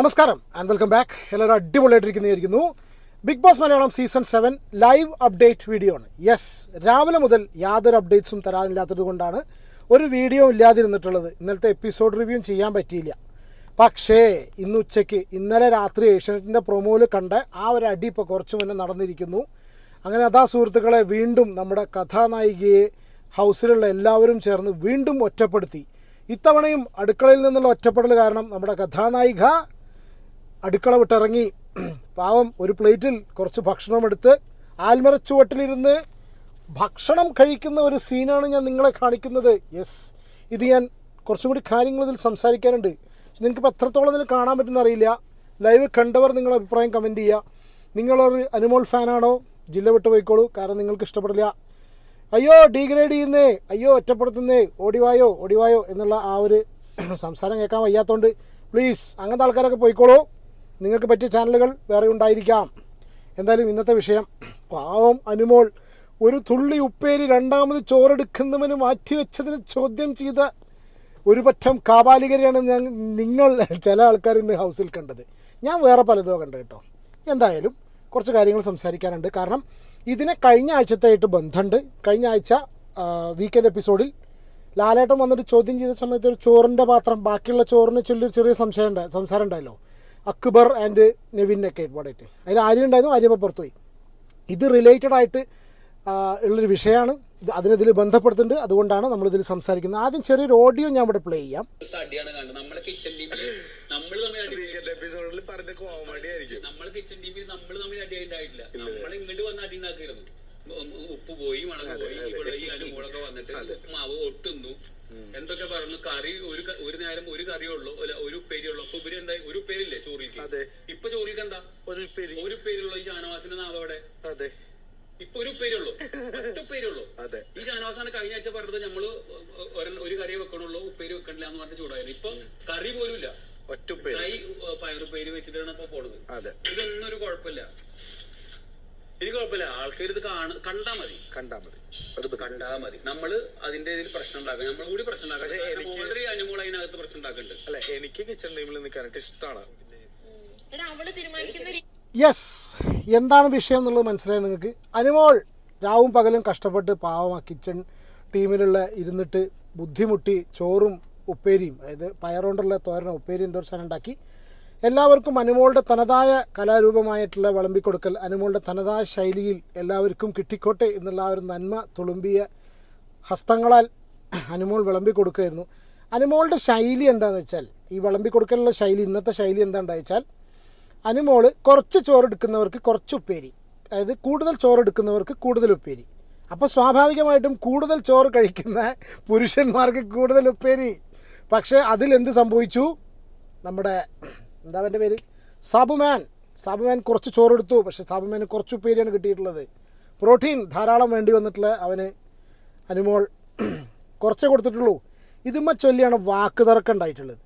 നമസ്കാരം and welcome back എല്ലാവരും അടിപൊളിയായിട്ടിരിക്കുന്നതായിരിക്കുന്നു. Big boss Malayalam season seven live update video ആണ്. Yes രാവിലെ മുതൽ യാതൊരു അപ്ഡേറ്റ്സും തരാനില്ലാത്തത് കൊണ്ടാണ് ഒരു വീഡിയോ ഇല്ലാതിരുന്നിട്ടുള്ളത്. ഇന്നലത്തെ എപ്പിസോഡ് റിവ്യൂ ചെയ്യാൻ പറ്റിയില്ല. പക്ഷേ ഇന്ന് ഉച്ചയ്ക്ക് ഇന്നലെ രാത്രി ഏഷ്യനെറ്റിന്റെ പ്രൊമോയിൽ കണ്ട ആ ഒരു അടി ഇപ്പോൾ കുറച്ചു മുന്നേ നടന്നിരിക്കുന്നു. അങ്ങനെ അതാ സുഹൃത്തുക്കളെ വീണ്ടും നമ്മുടെ കഥാനായികയെ ഹൗസിലുള്ള എല്ലാവരും ചേർന്ന് വീണ്ടും ഒറ്റപ്പെടുത്തി. ഇത്തവണയും അടുക്കളയിൽ നിന്നുള്ള ഒറ്റപ്പെടൽ കാരണം നമ്മുടെ കഥാനായിക അടുക്കള വിട്ടിറങ്ങി പാവം ഒരു പ്ലേറ്റിൽ കുറച്ച് ഭക്ഷണം എടുത്ത് ആൽമരച്ചുവട്ടിലിരുന്ന് ഭക്ഷണം കഴിക്കുന്ന ഒരു സീനാണ് ഞാൻ നിങ്ങളെ കാണിക്കുന്നത്. യെസ് ഇത് ഞാൻ കുറച്ചും കൂടി കാര്യങ്ങൾ ഇതിൽ സംസാരിക്കാനുണ്ട്. പക്ഷെ നിങ്ങൾക്കിപ്പോൾ എത്രത്തോളം ഇതിൽ കാണാൻ പറ്റുന്ന അറിയില്ല. ലൈവ് കണ്ടവർ നിങ്ങളുടെ അഭിപ്രായം കമന്റ് ചെയ്യുക. നിങ്ങളൊരു അനുമോൾ ഫാനാണോ? ജില്ല വിട്ട് പോയിക്കോളൂ. കാരണം നിങ്ങൾക്ക് ഇഷ്ടപ്പെടില്ല. അയ്യോ ഡീഗ്രേഡ് ചെയ്യുന്നേ. അയ്യോ ഒറ്റപ്പെടുത്തുന്നേ. ഓടിവായോ ഓടിവായോ എന്നുള്ള ആ ഒരു സംസാരം കേൾക്കാൻ വയ്യാത്തതുകൊണ്ട് പ്ലീസ് അങ്ങനത്തെ ആൾക്കാരൊക്കെ പോയിക്കോളൂ. നിങ്ങൾക്ക് പറ്റിയ ചാനലുകൾ വേറെ ഉണ്ടായിരിക്കാം. എന്തായാലും ഇന്നത്തെ വിഷയം പാവം അനുമോൾ ഒരു തുള്ളി ഉപ്പേരി രണ്ടാമത് ചോറെടുക്കുന്നവന് മാറ്റിവെച്ചതിന് ചോദ്യം ചെയ്ത ഒരു പറ്റം കാപാലികരെയാണ് ഞാൻ നിങ്ങൾ ചില ആൾക്കാർ ഇന്ന് ഹൗസിൽ കണ്ടത്. ഞാൻ വേറെ പലതോ കണ്ടു കേട്ടോ. എന്തായാലും കുറച്ച് കാര്യങ്ങൾ സംസാരിക്കാനുണ്ട്. കാരണം ഇതിനെ കഴിഞ്ഞ ആഴ്ചത്തായിട്ട് ബന്ധമുണ്ട്. കഴിഞ്ഞ ആഴ്ച വീക്കെൻഡ് എപ്പിസോഡിൽ ലാലേട്ടൻ വന്നിട്ട് ചോദ്യം ചെയ്ത സമയത്ത് ഒരു ചോറിന്റെ പാത്രം ബാക്കിയുള്ള ചോറിനെ ചൊല്ലി ചെറിയ സംശയം ഉണ്ടായി സംസാരം ഉണ്ടായല്ലോ അക്ബർ ആൻഡ് നെവിനൊക്കെ പാടായിട്ട് അതിൽ ആര്യ ഉണ്ടായിരുന്നു ആര്യ പുറത്തു പുറത്തുപോയി ഇത് റിലേറ്റഡ് ആയിട്ട് ഉള്ളൊരു വിഷയമാണ്. ഇത് അതിനിതിൽ ബന്ധപ്പെടുത്തുന്നുണ്ട്. അതുകൊണ്ടാണ് നമ്മൾ ഇതിൽ സംസാരിക്കുന്നത്. ആദ്യം ചെറിയൊരു ഓഡിയോ ഞാൻ ഇവിടെ പ്ലേ ചെയ്യാം. നമ്മൾ എപ്പിസോഡിൽ പറഞ്ഞ കോമഡി ആയിരിക്കും. നമ്മളെ കിച്ചൺ ടീമിൽ നമ്മൾ തമ്മിൽ അടി ഉണ്ടായിട്ടില്ല. നമ്മൾ ഇങ്ങോട്ട് വന്ന് അടി ഉണ്ടാക്കിയിരുന്നു. ഉപ്പ് പോയി മണക്ക് പോയി ഇവിടെ ഈ അനുമോളൊക്കെ വന്നിട്ട് മാവ് ഒട്ടുന്നു. എന്തൊക്കെ പറഞ്ഞു? കറി ഒരു ഒരു നേരം ഒരു കറിയേ ഉള്ളൂ അല്ല ഒരു ഉപ്പേരി ഉള്ളൂ അപ്പൊ ഇവർ എന്താ ഒരു ഉപ്പേരില്ലേ ചോറിലേക്ക് ഇപ്പൊ ചോറിലേക്ക് എന്താ? ഒരു ഒരു ഉപ്പേരിയുള്ള ഈ ഷാനവാസിന്റെ നാവ് അതെ. ഇപ്പൊ ഒരു ഉപ്പേരി ഉള്ളൂ ഒറ്റ അതെ. ഈ ഷാനവാസാണ് കഴിഞ്ഞ ആഴ്ച പറഞ്ഞത് നമ്മൾ ഒരു കറി വെക്കണുള്ളൂ ഉപ്പേരി വെക്കണില്ല എന്ന് പറഞ്ഞ ചൂടായിരുന്നു ഇപ്പൊ കറി പോലും ഇല്ല ഒറ്റ ഉപ്പേരി. പയറുപ്പേരി വെച്ചിട്ടാണ് ഇപ്പൊ പോണത്. അതെ. ഇതൊന്നും ഒരു കുഴപ്പമില്ല. ഇത് കുഴപ്പമില്ല. ആൾക്കാർ ഇത് കാണ കണ്ടാ മതി. കണ്ടാ മതി. അത്. കണ്ടാ മതി. നമ്മൾ അതിന്റെ ഇതിൽ പ്രശ്നം ഉണ്ടാക്കുക നമ്മൾ കൂടി പ്രശ്നം ഉണ്ടാക്കുക ഓൾറെഡി അനുമോൾ അതിനകത്ത് പ്രശ്നം ഉണ്ടാക്കുന്നുണ്ട്. അല്ല എനിക്ക് കിച്ചൺ ടീമിൽ നിൽക്കാനായിട്ട് ഇഷ്ടമാണ് എടാ അവൾ തീരുമാനിക്കുന്ന യെസ്. എന്താണ് വിഷയം എന്നുള്ളത് മനസ്സിലായി നിങ്ങൾക്ക്? അനുമോൾ രാവും പകലും കഷ്ടപ്പെട്ട് പാവം ആ കിച്ചൺ ടീമിലുള്ള ഇരുന്നിട്ട് ബുദ്ധിമുട്ടി ചോറും ഉപ്പേരിയും അതായത് പയറുകൊണ്ടുള്ള തോരനും ഉപ്പേരിയും എന്തോ സാധനം ഉണ്ടാക്കി എല്ലാവർക്കും അനുമോളുടെ തനതായ കലാരൂപമായിട്ടുള്ള വിളമ്പിക്കൊടുക്കൽ അനുമോളുടെ തനതായ ശൈലിയിൽ എല്ലാവർക്കും കിട്ടിക്കോട്ടെ എന്നുള്ള ഒരു നന്മ തുളുമ്പിയ ഹസ്തങ്ങളാൽ അനുമോൾ വിളമ്പി കൊടുക്കുകയായിരുന്നു അനുമോളുടെ ശൈലി എന്താണെന്ന് വെച്ചാൽ ഈ വിളമ്പി കൊടുക്കലുള്ള ശൈലി ഇന്നത്തെ ശൈലി എന്താണെന്ന് വെച്ചാൽ അനുമോൾ കുറച്ച് ചോറെടുക്കുന്നവർക്ക് കുറച്ച് ഉപ്പേരി അതായത് കൂടുതൽ ചോറെടുക്കുന്നവർക്ക് കൂടുതൽ ഉപ്പേരി. അപ്പോൾ സ്വാഭാവികമായിട്ടും കൂടുതൽ ചോറ് കഴിക്കുന്ന പുരുഷന്മാർക്ക് കൂടുതൽ ഉപ്പേരി. പക്ഷേ അതിലെന്ത് സംഭവിച്ചു? നമ്മുടെ എന്താ അവന്റെ പേര്? സാബുമാൻ. സാബുമാൻ കുറച്ച് ചോറെടുത്തു പക്ഷേ സാബുമാന് കുറച്ച് ഉപ്പേരിയാണ് കിട്ടിയിട്ടുള്ളത്. പ്രോട്ടീൻ ധാരാളം വേണ്ടി വന്നിട്ടുള്ള അവന് അനുമോൾ കുറച്ചേ കൊടുത്തിട്ടുള്ളൂ. ഇതുമ്മ ചൊല്ലിയാണ് വാക്ക് തർക്കം ഉണ്ടായിട്ടുള്ളത്.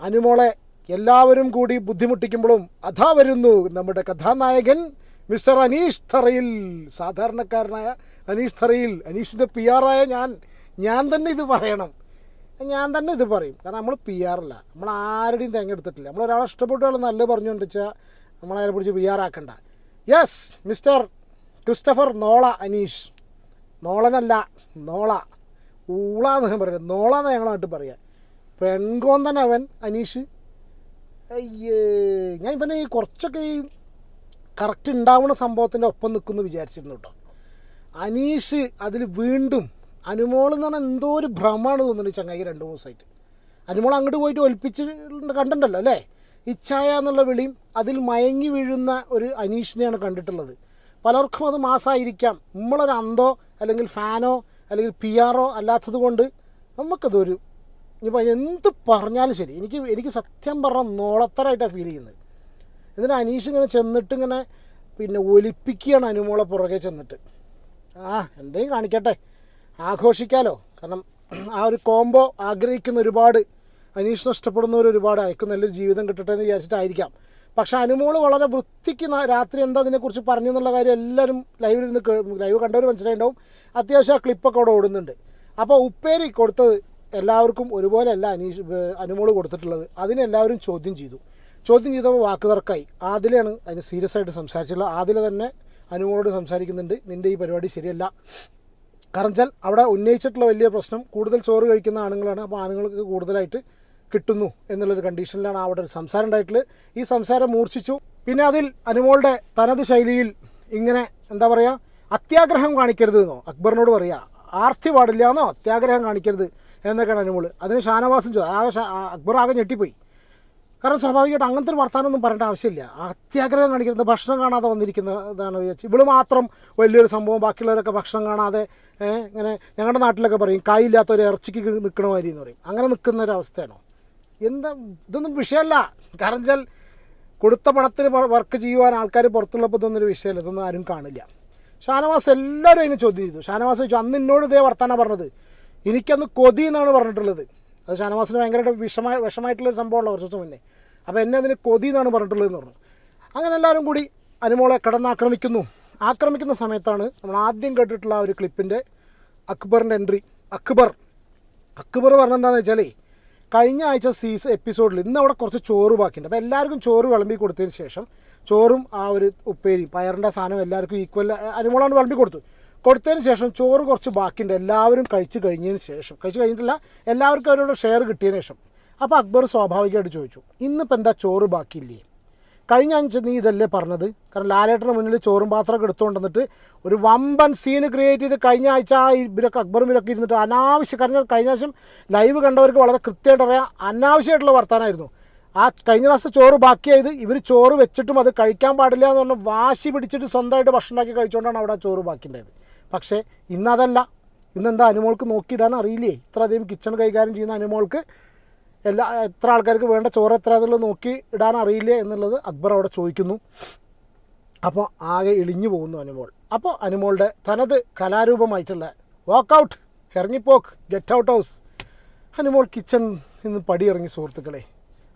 അനുമോളെ എല്ലാവരും കൂടി ബുദ്ധിമുട്ടിക്കുമ്പോഴും അതാ വരുന്നു നമ്മുടെ കഥാനായകൻ മിസ്റ്റർ അനീഷ് തറയിൽ. സാധാരണക്കാരനായ അനീഷ് തറയിൽ. അനീഷിന്റെ പി ആറായ ഞാൻ ഞാൻ തന്നെ ഇത് പറയണം. ഞാൻ തന്നെ ഇത് പറയും. കാരണം നമ്മൾ പി ആറല്ല നമ്മൾ ആരുടെയും തേങ്ങ എടുത്തിട്ടില്ല. നമ്മൾ ഒരാളെ ഇഷ്ടപ്പെട്ട ആൾ നല്ല പറഞ്ഞുകൊണ്ട് വെച്ചാൽ നമ്മളതിനെ പിടിച്ച് പി ആറാക്കണ്ട യെസ് മിസ്റ്റർ ക്രിസ്റ്റഫർ നോള അനീഷ് നോളനല്ല നോള. ഊളാന്ന് ഞാൻ പറയുന്നത് നോള എന്ന് നാട്ടിൽ പറയാം. പെൺകോന്തൻ അവൻ അനീഷ്. അയ്യേ ഞാൻ ഇവനെ ഈ കുറച്ചൊക്കെ ഈ കറക്റ്റ് ഉണ്ടാവുന്ന സംഭവത്തിന്റെ ഒപ്പം നിൽക്കുമെന്ന് വിചാരിച്ചിരുന്നു കേട്ടോ അനീഷ് അതിൽ വീണ്ടും അനുമോൾ എന്ന് പറഞ്ഞാൽ എന്തോ ഒരു ഭ്രമമാണ് തോന്നുന്നത് ചങ്ങായി രണ്ട് ദിവസമായിട്ട്. അനുമോൾ അങ്ങോട്ട് പോയിട്ട് ഒലിപ്പിച്ച് കണ്ടിട്ടുണ്ടല്ലോ അല്ലേ? ഇച്ഛായ എന്നുള്ള വിളിയും അതിൽ മയങ്ങി വീഴുന്ന ഒരു അനീഷിനെയാണ് കണ്ടിട്ടുള്ളത്. പലർക്കും അത് മാസമായിരിക്കാം നമ്മളൊരു അന്തോ അല്ലെങ്കിൽ ഫാനോ അല്ലെങ്കിൽ പി ആറോ അല്ലാത്തത് കൊണ്ട് നമുക്കതൊരു ഇനിയിപ്പോൾ അതിനെന്ത് പറഞ്ഞാലും ശരി. എനിക്ക് എനിക്ക് സത്യം പറഞ്ഞാൽ നോളത്തരായിട്ടാണ് ഫീൽ ചെയ്യുന്നത്. എന്നിട്ട് അനീഷ് ഇങ്ങനെ ചെന്നിട്ട് ഇങ്ങനെ പിന്നെ ഒലിപ്പിക്കുകയാണ് അനുമോളെ പുറകെ ചെന്നിട്ട്. ആ എന്തെങ്കിലും കാണിക്കട്ടെ. ആഘോഷിക്കാലോ? കാരണം ആ ഒരു കോംബോ ആഗ്രഹിക്കുന്ന ഒരുപാട് അനീഷ് നഷ്ടപ്പെടുന്നവർ ഒരുപാട് അയക്കും നല്ലൊരു ജീവിതം കിട്ടട്ടെ എന്ന് വിചാരിച്ചിട്ടായിരിക്കാം. പക്ഷേ അനുമോൾ വളരെ വൃത്തിക്ക് രാത്രി എന്താ അതിനെക്കുറിച്ച് പറഞ്ഞു എന്നുള്ള കാര്യം എല്ലാവരും ലൈവിൽ ഇരുന്ന് ലൈവ് കണ്ടവർ മനസ്സിലായിട്ടുണ്ടാവും. അത്യാവശ്യം ആ ക്ലിപ്പൊക്കെ അവിടെ ഓടുന്നുണ്ട്. അപ്പോൾ ഉപ്പേരി കൊടുത്തത് എല്ലാവർക്കും ഒരുപോലെയല്ല അനീഷ് അനുമോൾ അനുമോൾ കൊടുത്തിട്ടുള്ളത്. അതിനെല്ലാവരും ചോദ്യം ചെയ്തു. ചോദ്യം ചെയ്തപ്പോൾ വാക്ക് തർക്കായി ആദിലെയാണ് അതിന് സീരിയസ് ആയിട്ട് സംസാരിച്ചിട്ടുള്ളത്. ആദില തന്നെ അനുമോളോട് സംസാരിക്കുന്നുണ്ട്. നിന്റെ ഈ പരിപാടി ശരിയല്ല. കാരണം വെച്ചാൽ അവിടെ ഉന്നയിച്ചിട്ടുള്ള വലിയ പ്രശ്നം കൂടുതൽ ചോറ് കഴിക്കുന്ന ആണുങ്ങളാണ്. അപ്പോൾ ആണുങ്ങൾക്ക് കൂടുതലായിട്ട് കിട്ടുന്നു എന്നുള്ളൊരു കണ്ടീഷനിലാണ് അവിടെ ഒരു സംസാരം ഉണ്ടായിട്ടുള്ളത്. ഈ സംസാരം മൂർച്ഛിച്ചു. പിന്നെ അതിൽ അനുമോളുടെ തനത് ശൈലിയിൽ ഇങ്ങനെ എന്താ പറയുക അത്യാഗ്രഹം കാണിക്കരുത് എന്നോ അക്ബറിനോട് പറയുക. ആർത്തി പാടില്ല എന്നോ അത്യാഗ്രഹം കാണിക്കരുത് എന്നൊക്കെയാണ് അനുമോൾ അതിന് ഷാനവാസം ചോദിച്ചു ആകെ അക്ബർ ആകെ ഞെട്ടിപ്പോയി. കാരണം സ്വാഭാവികമായിട്ട് അങ്ങനത്തെ ഒരു വർത്തമാനമൊന്നും പറയേണ്ട ആവശ്യമില്ല. അത്യാഗ്രഹം കാണിക്കുന്നത് ഭക്ഷണം കാണാതെ വന്നിരിക്കുന്നതാണ് വിചാരിച്ചു. ഇവൾ മാത്രം വലിയൊരു സംഭവം ബാക്കിയുള്ളവരൊക്കെ ഭക്ഷണം കാണാതെ ഇങ്ങനെ ഞങ്ങളുടെ നാട്ടിലൊക്കെ പറയും കായില്ലാത്ത ഒരു ഇറച്ചിക്ക് നിൽക്കണ മാതിരി എന്ന് പറയും. അങ്ങനെ നിൽക്കുന്ന ഒരു അവസ്ഥയാണോ എന്താ ഇതൊന്നും വിഷയമല്ല കാരണം വെച്ചാൽ കൊടുത്ത പണത്തിന് വർക്ക് ചെയ്യുവാൻ ആൾക്കാർ പുറത്തുള്ളപ്പോൾ ഇതൊന്നൊരു വിഷയമല്ല ഇതൊന്നും ആരും കാണില്ല. ഷാനവാസ് എല്ലാവരും അതിനെ ചോദ്യം ചെയ്തു. ഷാനവാസ് ചോദിച്ചു അന്ന് എന്നോട് ഇതേ വർത്താനം പറഞ്ഞത്? എനിക്കന്ന് കൊതി എന്നാണ് പറഞ്ഞിട്ടുള്ളത്. അത് ഷാനവാസിന് ഭയങ്കരമായിട്ട് വിഷമ വിഷമായിട്ടുള്ളൊരു സംഭവമുള്ള കുറച്ച് ദിവസം മുന്നേ. അപ്പോൾ എന്നെ അതിന് കൊതി എന്നാണ് പറഞ്ഞിട്ടുള്ളതെന്ന് പറഞ്ഞു. അങ്ങനെ എല്ലാവരും കൂടി അനുമോളെ കടന്നാക്രമിക്കുന്നു. ആക്രമിക്കുന്ന സമയത്താണ് നമ്മൾ ആദ്യം കേട്ടിട്ടുള്ള ഒരു ക്ലിപ്പിന്റെ അക്ബറിന്റെ എൻട്രി അക്ബർ. അക്ബർ പറഞ്ഞെന്താണെന്ന് വെച്ചാലേ കഴിഞ്ഞ ആഴ്ച സീസൺ എപ്പിസോഡിൽ ഇന്ന് അവിടെ കുറച്ച് ചോറ് ബാക്കിയുണ്ട്. അപ്പോൾ എല്ലാവർക്കും ചോറ് വിളമ്പി കൊടുത്തതിന് ശേഷം ചോറും ആ ഒരു ഉപ്പേരി പയറിന്റെ സാധനം എല്ലാവർക്കും ഈക്വൽ അനുമോളാണ് വിളമ്പി കൊടുത്തു. കൊടുത്തതിന് ശേഷം ചോറ് കുറച്ച് ബാക്കിയുണ്ട്. എല്ലാവരും കഴിച്ച് കഴിഞ്ഞതിന് ശേഷം കഴിച്ച് കഴിഞ്ഞിട്ടില്ല എല്ലാവർക്കും അവരോട് ഷെയർ കിട്ടിയതിന് ശേഷം. അപ്പോൾ അക്ബർ സ്വാഭാവികമായിട്ട് ചോദിച്ചു ഇന്നിപ്പോൾ എന്താ ചോറ് ബാക്കിയില്ലേ? കഴിഞ്ഞ അഞ്ച് നീ ഇതല്ലേ പറഞ്ഞത്? കാരണം ലാലേട്ടന് മുന്നിൽ ചോറും പാത്രമൊക്കെ വന്നിട്ട് ഒരു വമ്പൻ സീന് ക്രിയേറ്റ് ചെയ്ത് കഴിഞ്ഞ ആഴ്ച ആ ഇവരൊക്കെ അക്ബറും ഇവരൊക്കെ ഇരുന്നിട്ട് അനാവശ്യം കാരണം കഴിഞ്ഞ പ്രാവശ്യം ലൈവ് കണ്ടവർക്ക് വളരെ കൃത്യമായിട്ട് അറിയാം അനാവശ്യമായിട്ടുള്ള വർത്താനമായിരുന്നു ആ കഴിഞ്ഞ പ്രാവശ്യം ചോറ് ബാക്കിയായത് ഇവർ ചോറ് വെച്ചിട്ടും അത് കഴിക്കാൻ പാടില്ല എന്ന് പറഞ്ഞ് വാശി പിടിച്ചിട്ട് സ്വന്തമായിട്ട് ഭക്ഷണം ഉണ്ടാക്കി കഴിച്ചുകൊണ്ടാണ് അവിടെ ചോറ് ബാക്കിയുണ്ടായത്. പക്ഷേ ഇന്നതല്ല ഇന്നെന്താ അനുമോൾക്ക് നോക്കിയിടാൻ അറിയില്ലേ? ഇത്രയധികം കിച്ചൺ കൈകാര്യം ചെയ്യുന്ന അനുമോൾക്ക് എല്ലാ എത്ര ആൾക്കാർക്ക് വേണ്ട ചോറ് എത്ര എന്നുള്ളത് നോക്കി ഇടാൻ അറിയില്ല എന്നുള്ളത് അക്ബർ അവിടെ ചോദിക്കുന്നു. അപ്പോൾ ആകെ ഇളിഞ്ഞു പോകുന്നു അനുമോൾ. അപ്പോൾ അനുമോളുടെ തനത് കലാരൂപമായിട്ടുള്ള walkout ഇറങ്ങിപ്പോക്ക് get out house Anumol kitchen നിന്ന് പടി ഇറങ്ങി സുഹൃത്തുക്കളെ.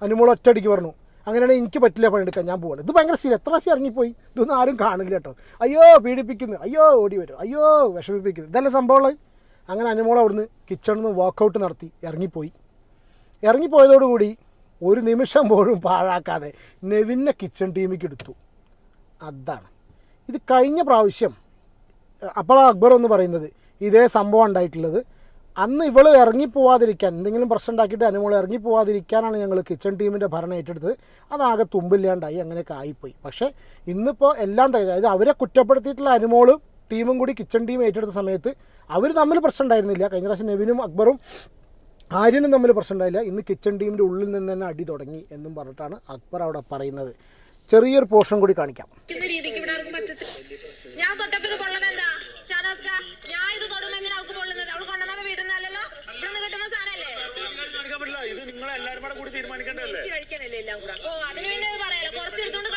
അനുമോൾ ഒറ്റയടിക്ക് പറഞ്ഞു അങ്ങനെയാണെങ്കിൽ എനിക്ക് പറ്റില്ല പണിയെടുക്കാൻ ഞാൻ പോകണം ഇത് ഭയങ്കര സീൻ എത്ര പ്രാവശ്യം ഇറങ്ങിപ്പോയി? ഇതൊന്നും ആരും കാണില്ല കേട്ടോ. അയ്യോ പീഡിപ്പിക്കുന്നു. അയ്യോ ഓടി വരും. അയ്യോ വിഷമിപ്പിക്കുന്നു. ഇതല്ല സംഭവമുള്ളത് അങ്ങനെ അനുമോൾ അവിടുന്ന് കിച്ചണിൽ നിന്ന് വാക്കൗട്ട് നടത്തി ഇറങ്ങിപ്പോയി. ഇറങ്ങിപ്പോയതോടുകൂടി ഒരു നിമിഷം പോലും പാഴാക്കാതെ നെവിനെ കിച്ചൺ ടീമിക്ക് എടുത്തു. അതാണ്. ഇത് കഴിഞ്ഞ പ്രാവശ്യം അപ്പോഴാണ് അക്ബർ എന്ന് പറയുന്നത് ഇതേ സംഭവം ഉണ്ടായിട്ടുള്ളത്. അന്ന് ഇവൾ ഇറങ്ങിപ്പോവാതിരിക്കാൻ എന്തെങ്കിലും പ്രശ്നം ഉണ്ടാക്കിയിട്ട് അനുമോൾ ഇറങ്ങിപ്പോവാതിരിക്കാനാണ് ഞങ്ങൾ കിച്ചൺ ടീമിന്റെ ഭരണം ഏറ്റെടുത്തത്. അതാകെ തുമ്പില്ലാണ്ടായി അങ്ങനെയൊക്കെ ആയിപ്പോയി. പക്ഷേ ഇന്നിപ്പോൾ എല്ലാം തകരാ അതായത് അവരെ കുറ്റപ്പെടുത്തിയിട്ടുള്ള അനുമോളും ടീമും കൂടി കിച്ചൺ ടീം ഏറ്റെടുത്ത സമയത്ത് അവർ തമ്മിൽ പ്രശ്നം ഉണ്ടായിരുന്നില്ല. കഴിഞ്ഞ പ്രാവശ്യം നെവിനും അക്ബറും ആര്യനും തമ്മിൽ പ്രശ്നം ഉണ്ടായില്ല ഇന്ന് കിച്ചൺ ടീമിന്റെ ഉള്ളിൽ നിന്ന് തന്നെ അടി തുടങ്ങി എന്നും പറഞ്ഞിട്ടാണ് അക്ബർ അവിടെ പറയുന്നത്. ചെറിയൊരു പോർഷൻ കൂടി കാണിക്കാം. ഞാൻ ഞാൻ ഇത് തൊടുമ്പോ എന്തിനാ അവൾക്ക് പൊള്ളുന്നത്? അവൾ കൊണ്ടുവന്നത് വീട്ടിൽ നിന്നല്ലല്ലോ ഇവിടെ നിന്ന് കിട്ടുന്ന സാധനല്ലേ? ഇത് നിങ്ങൾ എല്ലാവരും കൂടെ കൂടി തീരുമാനിക്കേണ്ടതല്ലേ? എനിക്ക് കഴിക്കാനല്ലേ എല്ലാം കൂടെ. ഓ അതിന് വേണ്ടി അത് പറയാലോ. കുറച്ചെടുത്തോണ്ട്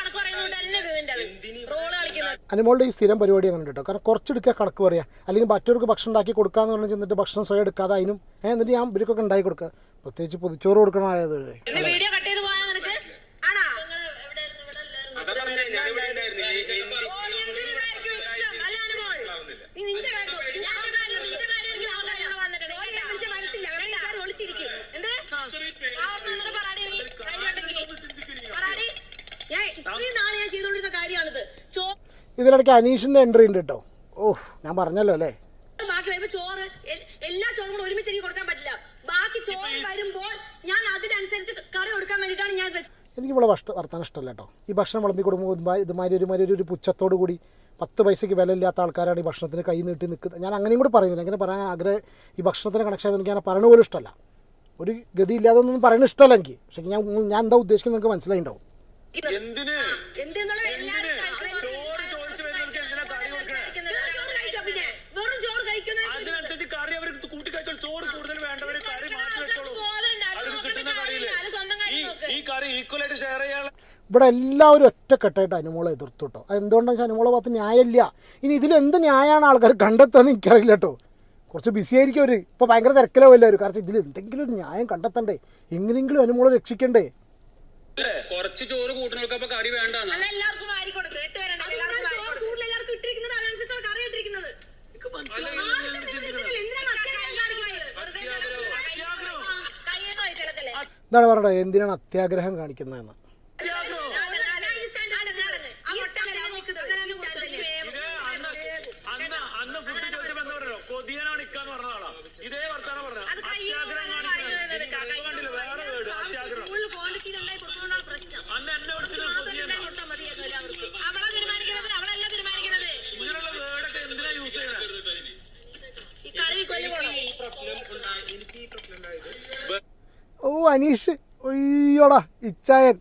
അനുമോളുടെ ഈ സ്ഥിരം പരിപാടി അങ്ങനെ കേട്ടോ. കാരണം കുറച്ചെടുക്കുക കണക്ക് പറയാം. അല്ലെങ്കിൽ മറ്റവർക്ക് ഭക്ഷണം ഉണ്ടാക്കി കൊടുക്കാന്ന് പറഞ്ഞു ചെന്നിട്ട് ഭക്ഷണം സ്വയം എടുക്കാതെ അതിനും ഏ, എന്നിട്ട് ഞാൻ ഇവർക്കൊക്കെ ഉണ്ടാക്കി കൊടുക്കുക. പ്രത്യേകിച്ച് പൊതിച്ചോറ് കൊടുക്കണ ആയത് ഇത്രയും നാളെ ഞാൻ ചെയ്തുകൊണ്ടിരുന്ന കാര്യമാണിത്. ചോ ഇതിനിടയ്ക്ക് അനീഷിന്റെ എൻട്രി ഉണ്ട് കേട്ടോ ഓഹ് ഞാൻ പറഞ്ഞല്ലോ അല്ലേ? ബാക്കി വരുമ്പോ ചോറ് എല്ലാ ചോറും കൂടെ ഒരുമിച്ച് എനിക്ക് കൊടുക്കാൻ പറ്റില്ല. ബാക്കി ചോറ് വരുമ്പോൾ ഞാൻ അതിനനുസരിച്ച് കറി കൊടുക്കാൻ വേണ്ടിയിട്ടാണ് ഞാൻ വെച്ചത് എനിക്ക് ഇവിടെ ഭക്ഷണം വർത്താനം ഇഷ്ടമല്ല കേട്ടോ ഈ ഭക്ഷണം വിളമ്പി കൊടുക്കുമ്പോൾ ഇതുമാതിരി ഒരുമാതിരി ഒരു പുച്ഛത്തോടു കൂടി പത്ത് പൈസയ്ക്ക് വില ഇല്ലാത്ത ആൾക്കാരാണ് ഈ ഭക്ഷണത്തിന് കൈ നീട്ടി നിൽക്കുന്നത്. ഞാൻ അങ്ങനെയും കൂടി പറയുന്നില്ല. അങ്ങനെ പറയാൻ ആഗ്രഹം ഈ ഭക്ഷണത്തിന് കണക്ഷൻ എനിക്ക് അങ്ങനെ പറയണ പോലും ഇഷ്ടമല്ല. ഒരു ഗതി ഇല്ലാതെ ഒന്നും പറയുന്നത് ഇഷ്ടമല്ല എനിക്ക്. പക്ഷേ ഞാൻ ഞാൻ എന്താ ഉദ്ദേശിക്കുന്നത് നിങ്ങൾക്ക് മനസ്സിലായിണ്ടാവും. എന്തിന്? എല്ലാവരും ചോറ് ചോദിച്ചു വരുന്നവർക്ക് എന്തിനാ കറി കൊടുക്കണേ? ചോറ് കഴിക്കാം പിന്നെ. വെറും ചോറ് കഴിക്കുന്ന അതിനനുസരിച്ച് കറി അവർ കൂട്ടി കഴിച്ചോളൂ. ചോറ് കൂടുതൽ വേണ്ടവര് കറി മാറ്റി വെച്ചോളൂ. അവർക്ക് കിട്ടുന്ന ഈ കറി ഷെയർ ചെയ്യാനുള്ള ഇവിടെ എല്ലാവരും ഒറ്റക്കെട്ടായിട്ട് അനുമോളെ എതിർത്തു കേട്ടോ അത് എന്തുകൊണ്ടാണെന്ന് വെച്ചാൽ അനുമോളെ ഭാഗത്ത് ന്യായമില്ല. ഇനി ഇതിൽ എന്ത് ന്യായമാണ് ആൾക്കാർ കണ്ടെത്താന്ന് എനിക്കറിയില്ല കേട്ടോ കുറച്ച് ബിസി ആയിരിക്കും അവർ ഇപ്പോൾ ഭയങ്കര തിരക്കിലാവും എല്ലാവരും കാരണം ഇതിൽ എന്തെങ്കിലും ഒരു ന്യായം കണ്ടെത്തണ്ടേ? എങ്ങനെയെങ്കിലും അനുമോളെ രക്ഷിക്കണ്ടേ? കുറച്ച് ചോറ് കൂട്ടുന്നവർക്ക് അപ്പൊ കറി വേണ്ട എല്ലാവർക്കും കൊടുക്ക്. എല്ലാവർക്കും കറി എന്താണ് പറയണ്ടത് എന്തിനാണ് അത്യാഗ്രഹം കാണിക്കുന്നതെന്ന്. ഇതേ വർത്തമാനം അനീഷ് ഒയ്യോടാ ഇച്ചായൻ.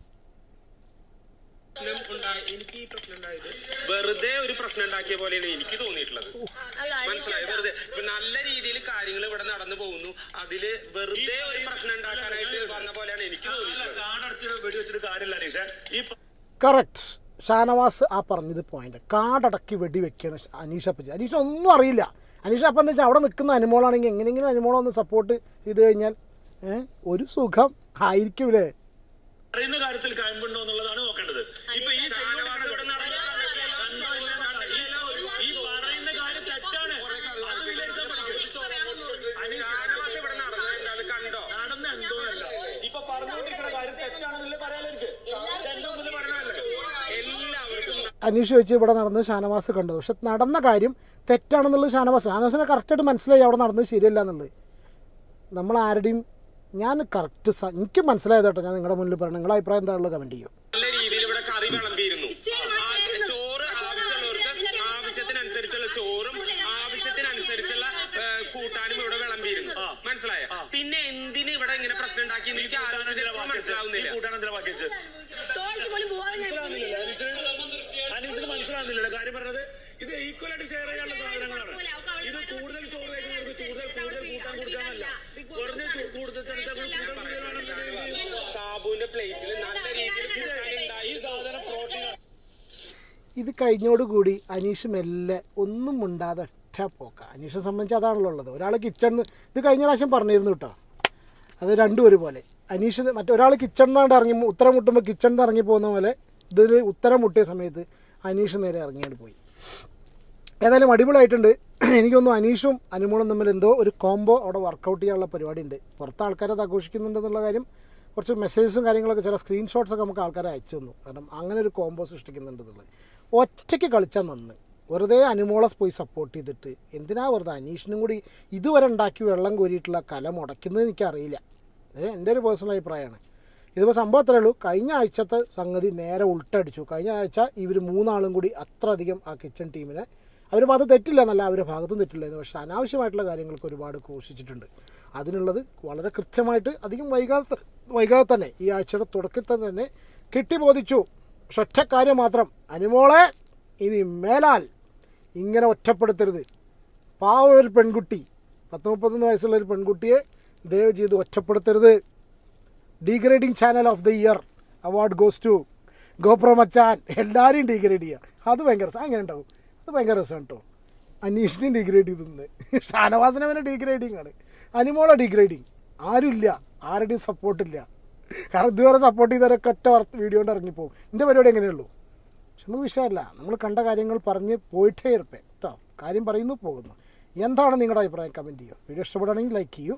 എനിക്ക് ഈ പ്രശ്നം ഉണ്ടായത് വെറുതെ ഒരു പ്രശ്നം ഉണ്ടാക്കിയ പോലെയാണ് എനിക്ക് തോന്നിയിട്ടുള്ളത്. മനസ്സിലായി? വെറുതെ. നല്ല രീതിയിൽ കാര്യങ്ങൾ ഇവിടെ നടന്നു പോകുന്നു. അതിൽ വെറുതെ ഒരു പ്രശ്നം ഉണ്ടാക്കാനായിട്ട് വന്ന പോലെയാണ് എനിക്ക് തോന്നിയിട്ടുള്ളത്. കറക്റ്റ് ഷാനവാസ് ആ പറഞ്ഞത് പോയിന്റ് കാടടക്കി വെടി വെക്കുകയാണ് ഷ- അനീഷ അപ്പച്ചി. അനീഷ ഒന്നും അറിയില്ല. അനീഷ അപ്പം എന്താ വെച്ചാൽ അവിടെ നിൽക്കുന്ന അനുമോളാണെങ്കിൽ എങ്ങനെയെങ്കിലും അനുമോളം ഒന്ന് സപ്പോർട്ട് ചെയ്ത് കഴിഞ്ഞാൽ ഒരു സുഖം ആയിരിക്കൂലേ? പറയുന്ന കാര്യത്തിൽ കയമ്പുണ്ടോ എന്നുള്ളതാണ് നോക്കേണ്ടത്. ഇപ്പൊ ഈ ഈ പറയുന്ന കാര്യം തെറ്റാണ്. ഇപ്പൊ പറഞ്ഞുകൊണ്ടിരിക്കുന്ന കാര്യം തെറ്റാണെന്നില്ല അനീഷ് വെച്ച് ഇവിടെ നടന്ന് ഷാനവാസ് കണ്ടത്. പക്ഷെ നടന്ന കാര്യം തെറ്റാണെന്നുള്ളത് ഷാനവാസ്. ഷാനവാസിനെ കറക്റ്റായിട്ട് മനസ്സിലായി അവിടെ നടന്നത് ശരിയല്ല എന്നുള്ളത്. നമ്മൾ ആരുടെയും ഞാൻ കറക്റ്റ് എനിക്ക് മനസ്സിലായത് കേട്ടോ ഞാൻ നിങ്ങളുടെ മുന്നിൽ പറയണം. നിങ്ങളുടെ അഭിപ്രായം എന്താണുള്ളത് കമന്റ് ചെയ്യും. നല്ല രീതിയിൽ ഇവിടെ കറി വിളമ്പിയിരുന്നു. ചോറ് ആവശ്യമുള്ളവർക്ക് ആവശ്യത്തിനനുസരിച്ചുള്ള ചോറും ആവശ്യത്തിനനുസരിച്ചുള്ള ഏ, കൂട്ടാനും ഇവിടെ വിളമ്പിയിരുന്നു. മനസ്സിലായോ? പിന്നെ എന്തിന് ഇവിടെ ഇങ്ങനെ പ്രശ്നം ഉണ്ടാക്കി എനിക്ക് മനസ്സിലാവുന്നില്ല. കാര്യം പറഞ്ഞത് ഇത് ഈക്വൽ ആയിട്ട് ഷെയർ ചെയ്യാനുള്ള സാധനങ്ങളാണ്. ഇത് കൂടുതൽ ചോറ് കഴിക്കുന്നവർക്ക് കൂടുതൽ കൂടുതൽ കൂട്ടാൻ കൊടുക്കാനല്ല കുറഞ്ഞ ചോ- കൂടുതൽ തരത്തിൽ കൂടുതൽ കൂടുതലാണെന്നുണ്ടെങ്കിൽ സാബുവിന്റെ പ്ലേറ്റിൽ നല്ല രീതിയിൽ പ്രോട്ടീൻ ഇത് കഴിഞ്ഞോടുകൂടി അനീഷ് മെല്ലെ ഒന്നും മുണ്ടാതെ ഒറ്റ പോക്ക. അനീഷിനെ സംബന്ധിച്ച് അതാണല്ലോ ഉള്ളത്. ഒരാൾ കിച്ചണിന്ന് ഇത് കഴിഞ്ഞ പ്രാവശ്യം പറഞ്ഞിരുന്നു കേട്ടോ അത് രണ്ടും ഒരുപോലെ. അനീഷ് മറ്റൊരാൾ കിച്ചണിന്നാണ്ട് ഇറങ്ങി ഉത്തരം മുട്ടുമ്പോൾ കിച്ചണിന്ന് ഇറങ്ങി പോകുന്ന പോലെ ഇതിൽ ഉത്തരം മുട്ടിയ സമയത്ത് അനീഷ് നേരെ ഇറങ്ങിയാണ് പോയി. ഏതായാലും അടിപൊളിയായിട്ടുണ്ട്. എനിക്കൊന്നും അനീഷും അനുമോളും തമ്മിൽ എന്തോ ഒരു കോംബോ അവിടെ വർക്കൗട്ട് ചെയ്യാനുള്ള പരിപാടി ഉണ്ട് പുറത്ത് ആൾക്കാരെ അത് ആഘോഷിക്കുന്നുണ്ടെന്നുള്ള കാര്യം കുറച്ച് മെസ്സേജസും കാര്യങ്ങളൊക്കെ ചില സ്ക്രീൻഷോട്ട്സൊക്കെ നമുക്ക് ആൾക്കാരെ അയച്ചു തന്നു. കാരണം അങ്ങനെ ഒരു കോംബോ സൃഷ്ടിക്കുന്നുണ്ടെന്നുള്ളത്. ഒറ്റയ്ക്ക് കളിച്ചാൽ നന്ന്. വെറുതെ അനുമോളെ പോയി സപ്പോർട്ട് ചെയ്തിട്ട്. എന്തിനാ വെറുതെ അനീഷിനും കൂടി ഇതുവരെ ഉണ്ടാക്കി വെള്ളം കോരിയിട്ടുള്ള കല മുടക്കുന്നത് എനിക്കറിയില്ല. ഏ എന്റെ ഒരു പേഴ്സണൽ അഭിപ്രായമാണ്. ഇതിപ്പോൾ സംഭവം അത്രേ ഉള്ളൂ. കഴിഞ്ഞ ആഴ്ചത്തെ സംഗതി നേരെ ഉൾട്ടടിച്ചു. കഴിഞ്ഞ ആഴ്ച ഇവർ മൂന്നാളും കൂടി അത്ര അധികം ആ കിച്ചൺ ടീമിനെ അവർ അത് തെറ്റില്ല എന്നല്ല അവരുടെ ഭാഗത്തും തെറ്റില്ല. എന്ന് പക്ഷേ അനാവശ്യമായിട്ടുള്ള കാര്യങ്ങൾക്ക് ഒരുപാട് ക്രൂശിച്ചിട്ടുണ്ട് അതിനുള്ളത് വളരെ കൃത്യമായിട്ട് അധികം വൈകാതെ വൈകാതെ തന്നെ ഈ ആഴ്ചയുടെ തുടക്കത്തിൽ തന്നെ കിട്ടിബോധിച്ചു. ഒറ്റ കാര്യം മാത്രം. അനുമോളെ ഇനി മേലാൽ ഇങ്ങനെ ഒറ്റപ്പെടുത്തരുത്. പാവ ഒരു പെൺകുട്ടി പത്ത് മുപ്പത്തൊന്ന് വയസ്സുള്ള ഒരു പെൺകുട്ടിയെ ദയവ് ചെയ്ത് ഒറ്റപ്പെടുത്തരുത്. Degrading channel of the year award goes to GoPro മച്ചാൻ എല്ലാവരെയും ഡീഗ്രേഡ് ചെയ്യുക അത് ഭയങ്കര അങ്ങനെ ഉണ്ടാവും. അത് ഭയങ്കര രസമാണ് കേട്ടോ അനീഷിനെയും ഡീഗ്രേഡ് ചെയ്തെന്ന് ഷാനവാസിനെ അവനെ ഡീഗ്രേഡിങ് ആണ്. അനിമോളെ ഡീഗ്രേഡിങ് ആരുമില്ല. ആരുടെയും സപ്പോർട്ടില്ല കാരണം ഇതുവരെ സപ്പോർട്ട് ചെയ്തവരൊക്കെ ഒറ്റ വീഡിയോ കൊണ്ട് ഇറങ്ങിപ്പോകും എന്റെ പരിപാടി എങ്ങനെയുള്ളൂ? പക്ഷെ നമുക്ക് വിഷയമല്ല. നമ്മൾ കണ്ട കാര്യങ്ങൾ പറഞ്ഞ് പോയിട്ടേ ഇരിപ്പേ. കേട്ടോ കാര്യം പറയുന്നു പോകുന്നു. എന്താണ് നിങ്ങളുടെ അഭിപ്രായം? കമന്റ് ചെയ്യുക. വീഡിയോ ഇഷ്ടപ്പെടുകയാണെങ്കിൽ ലൈക്ക് ചെയ്യൂ.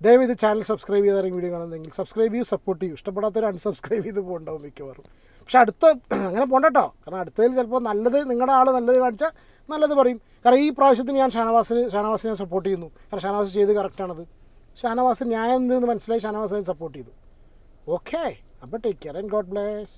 ദയവ് ചാനൽ സബ്സ്ക്രൈബ് ചെയ്താലും വീഡിയോ കാണുന്നെങ്കിൽ സബ്സ്ക്രൈബ് ചെയ്യൂ സപ്പോർട്ട് ചെയ്യൂ. ഇഷ്ടപ്പെടാത്തവർ അൺസബ്സ്ക്രൈബ് ചെയ്ത് പോകണ്ടാവും മിക്കവാറും. പക്ഷെ അടുത്ത അങ്ങനെ പോകണ്ട കേട്ടോ. കാരണം അടുത്തതിൽ ചിലപ്പോൾ നല്ലത് നിങ്ങളുടെ ആൾ നല്ലത് കാണിച്ചാൽ നല്ലത് പറയും. കാരണം ഈ പ്രാവശ്യത്തിന് ഞാൻ ഷാനവാസിന് ഷാനവാസിനെ സപ്പോർട്ട് ചെയ്യുന്നു. കാരണം ഷാനവാസ് ചെയ്ത് കറക്റ്റാണത് ഷാനവാസ് ന്യായം എന്തെന്ന് മനസ്സിലായി ഷാനവാസിനെ സപ്പോർട്ട് ചെയ്തു. ഓക്കെ അപ്പോൾ take care and God bless